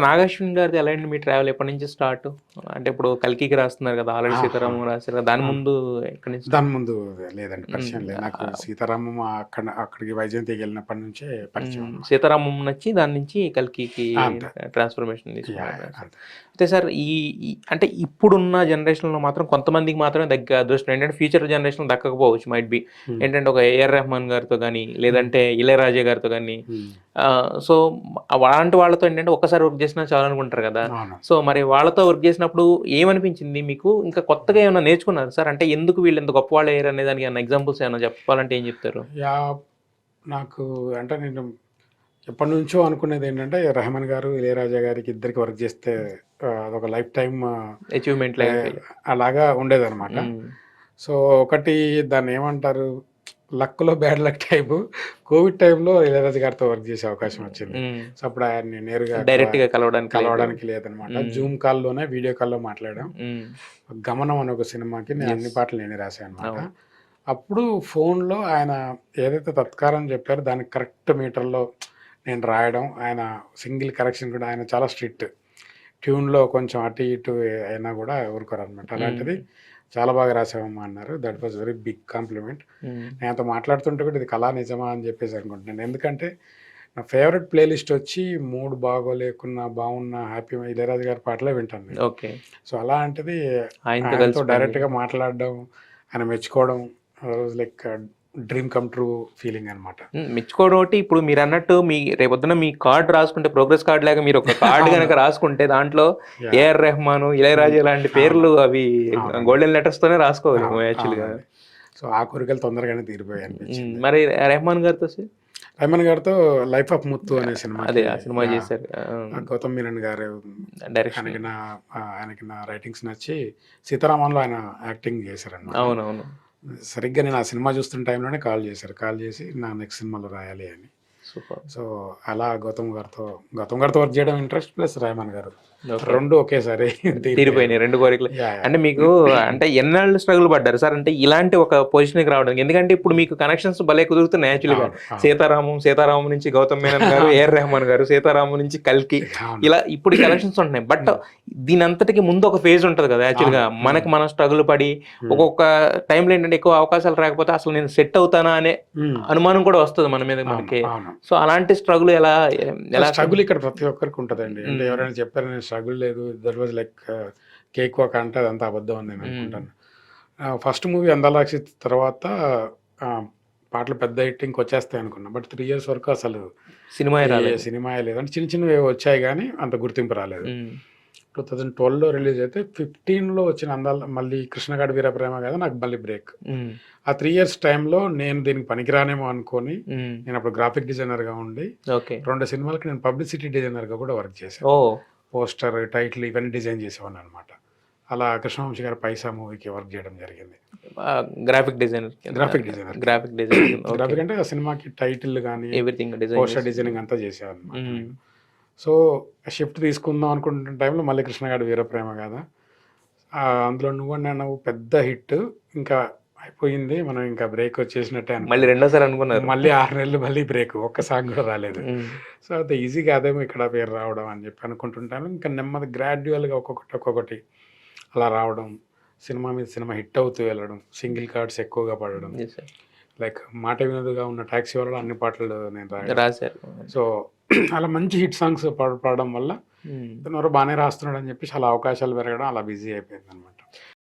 నాగార్జున గారిది ఎలా అండి మీ ట్రావెల్ ఎప్పటి నుంచి స్టార్ట్ అంటే ఇప్పుడు కల్కికి రాస్తున్నారు కదా ఆల్రెడీ సీతారామం రాశారు కదా దాని ముందు ఎక్కడి నుంచి దాని ముందు లేదండి పరిచయం లేదు నాకు సీతారామం అక్కడ అక్కడికి వైజయంతికి వెళ్ళినప్పటి నుంచే పరిచయం. సీతారామం నచ్చి దాని నుంచి కల్కికి. ట్రాన్స్ఫర్మేషన్ తీసుకున్నారు అంతే. అయితే సార్ ఈ అంటే ఇప్పుడున్న జనరేషన్లో మాత్రం కొంతమందికి మాత్రమే దగ్గర అదృష్టం ఏంటంటే ఫ్యూచర్ జనరేషన్ దక్కకపోవచ్చు మైట్ బి. ఏంటంటే ఒక ఏఆర్ రెహమాన్ గారితో కానీ లేదంటే ఇళయరాజా గారితో కానీ. సో అలాంటి వాళ్ళతో ఏంటంటే ఒక్కసారి వర్క్ చేసినా చాలు అనుకుంటారు కదా. సో మరి వాళ్ళతో వర్క్ చేసినప్పుడు ఏమనిపించింది మీకు? ఇంకా కొత్తగా ఏమైనా నేర్చుకున్నారు సార్? అంటే ఎందుకు వీళ్ళు ఎంత గొప్ప వాళ్ళు అయ్యారు అనే దానికి ఏమైనా ఎగ్జాంపుల్స్ ఏమైనా చెప్పాలంటే ఏం చెప్తారు? యా నాకు అంటే నేను ఎప్పటి నుంచో అనుకునేది ఏంటంటే రెహమాన్ గారు ఇళయరాజా గారికి ఇద్దరికి వర్క్ చేస్తే అదొక లైఫ్ టైం అచీవ్మెంట్ అలాగా ఉండేదన్నమాట. సో ఒకటి దాన్ని ఏమంటారు? లక్లో బ్యాడ్ లక్ టైప్. కోవిడ్ టైంలో ఇళయరాజా గారితో వర్క్ చేసే అవకాశం వచ్చింది. సో అప్పుడు ఆయన్ని నేరుగా డైరెక్ట్గా కలవడానికి కలవడానికి లేదనమాట. జూమ్ కాల్లోనే వీడియో కాల్లో మాట్లాడాం. గమనం అనే ఒక సినిమాకి నేను. అన్ని పాటలు నేనే రాశాను అనమాట. అప్పుడు ఫోన్లో ఆయన ఏదైతే తత్కారం చెప్పారో దానికి కరెక్ట్ మీటర్లో నేను రాయడం ఆయన సింగిల్ కరెక్షన్ కూడా ఆయన చాలా స్ట్రిక్ట్. ట్యూన్లో కొంచెం అటు ఇటు అయినా కూడా ఊరుకోరు అనమాట అలాంటిది చాలా బాగా రాసావమ్మా అన్నారు. That was very big compliment. నేను అంత మాట్లాడుతుంటే కూడా ఇది కళా నిజమా అని చెప్పేసి అనుకుంటున్నాను. ఎందుకంటే నా ఫేవరెట్ ప్లేలిస్ట్ వచ్చి మూడు బాగోలేకున్నా బాగున్నా హ్యాపీ ఇళయరాజు గారి పాటలే వింటాను ఓకే సో అలాంటిది ఆయనతో ఆయనతో కలిసి డైరెక్ట్గా మాట్లాడడం ఆయన మెచ్చుకోవడం like dream come true feeling అనమాట. మెచ్చుకోవడం ఒకటి ఇప్పుడు మీరు అన్నట్టు మీ రేపొద్దున మీ కార్డ్ రాసుకుంటే ప్రోగ్రెస్ కార్డ్ లాగా మీరు ఒక కార్డ్. కనుక రాసుకుంటే దాంట్లో. ఏఆర్ రెహమాన్ ఇళయరాజా లాంటి పేర్లు అవి. గోల్డెన్ లెటర్స్ తోనే రాసుకోవాలి యాక్చువల్గా. సో ఆ కోరికలు తొందరగానే తీరిపోయాయి మ్మ్. మరి రెహమాన్ గారితో? రమణ్ గారితో లైఫ్ ఆఫ్ ముత్తు అనే సినిమా అదే ఆ సినిమా చేశారు. గౌతమ్ మీనన్ గారు డైరెక్షన్ ఆయనకి నా ఆయనకి నా రైటింగ్స్ నచ్చి సీతారామంలో ఆయన యాక్టింగ్ చేశారన్నమాట. అవునవును. సరిగ్గా నేను ఆ సినిమా చూస్తున్న టైంలోనే కాల్ చేశారు. కాల్ చేసి నా నెక్స్ట్ సినిమాలో రాయాలి అని. సో అలా గౌతమ్ గారితో గౌతమ్ గారితో వర్క్ చేయడం ఇంట్రెస్ట్ ప్లస్ రెహమాన్ గారు. రెండు ఒకేసారి తీరిపోయినాయి రెండు కోరికలు. అంటే మీకు అంటే ఎన్నాళ్ళు స్ట్రగుల్ పడ్డారు సార్ అంటే ఇలాంటి ఒక పొజిషన్కి రావడానికి ఎందుకంటే ఇప్పుడు మీకు కనెక్షన్స్ భలే కుదురుతున్నాయి యాక్చువల్గా. సీతారామం సీతారామం నుంచి గౌతమ్ మేనన్ గారు ఏఆర్ రెహమాన్ గారు సీతారామం నుంచి కల్కి. ఇలా ఇప్పుడు కనెక్షన్స్ ఉంటున్నాయి బట్ దీని అంతటికి ముందు ఒక ఫేజ్ ఉంటుంది కదా యాక్చువల్గా. మనకి మనం స్ట్రగుల్ పడి ఒక్కొక్క టైంలో ఏంటంటే ఎక్కువ అవకాశాలు రాకపోతే అసలు నేను సెట్ అవుతానా అనే మ్మ్. అనుమానం కూడా వస్తుంది మన మీద మనకి. సో అలాంటి స్ట్రగుల్ ఎలా ఎలా స్ట్రగుల్ ఇక్కడ ప్రతి ఒక్కరికి ఉంటుందండి. అంటే. ఎవరైనా చెప్పారు నేను స్ట్రగుల్ లేదు that was like cake walk అంటే అదంతా అబద్ధం అని నేను. అనుకుంటాను. ఫస్ట్ మూవీ అందాలాక్షి తర్వాత పాటలు పెద్ద హిట్టింగ్ వచ్చేస్తాయి అనుకున్నా. బట్ త్రీ ఇయర్స్ వరకు అసలు సినిమా సినిమా లేదు అంటే చిన్న చిన్నవి వచ్చాయి కానీ అంత గుర్తింపు రాలేదు. టూ థౌజండ్ ట్వెల్వ్లో రిలీజ్ అయితే ఫిఫ్టీన్లో వచ్చిన అందాల మళ్ళీ కృష్ణగాడి వీరప్రేమ కదా నాకు మళ్ళీ బ్రేక్. ఆ త్రీ ఇయర్స్ టైంలో నేను దీనికి పనికిరానేమో అనుకొని నేను అప్పుడు గ్రాఫిక్ డిజైనర్గా ఉండి ఓకే. రెండు సినిమాలకి నేను పబ్లిసిటీ డిజైనర్గా కూడా వర్క్ చేశాను. పోస్టర్ టైటిల్ ఇవన్నీ డిజైన్ చేసేవాడిని అనమాట అలా కృష్ణవంశీ గారి పైసా మూవీకి వర్క్ చేయడం జరిగింది. Graphic designer Graphic designer. Graphic design graphic అంటే ఆ సినిమాకి టైటిల్ కానీ ఎవ్రీథింగ్ పోస్టర్ డిజైన్ డిజైనింగ్ అంతా చేసేవాడిని సో షిఫ్ట్ తీసుకుందాం అనుకుంటున్న టైంలో మళ్ళీ కృష్ణగాడి వీరప్రేమ కదా. ఆ, అందులో నువ్వు నేను పెద్ద హిట్ ఇంకా అయిపోయింది. మనం ఇంకా బ్రేక్ వచ్చేసినట్టే. మళ్ళీ రెండోసారి అనుకున్నారు. మళ్ళీ ఆరు నెలలు మళ్ళీ బ్రేక్ ఒక్క సాంగ్ కూడా రాలేదు. సో అంత ఈజీగా అదేమో ఇక్కడ పేరు రావడం అని చెప్పి అనుకుంటుంటాను. ఇంకా నెమ్మది గ్రాడ్యువల్గా ఒక్కొక్కటి ఒక్కొక్కటి అలా రావడం సినిమా మీద సినిమా హిట్ అవుతూ వెళ్ళడం సింగిల్ కార్డ్స్ ఎక్కువగా పడడం. లైక్ మాట వినదుగా ఉన్న ట్యాక్సీ వాళ్ళు అన్ని పాటలు నేను రాశారు. సో అలా మంచి హిట్ సాంగ్స్ పాడడం వల్ల ఎవరో బాగానే రాస్తున్నాడు అని చెప్పేసి అలా అవకాశాలు పెరగడం అలా బిజీ అయిపోయింది అనమాట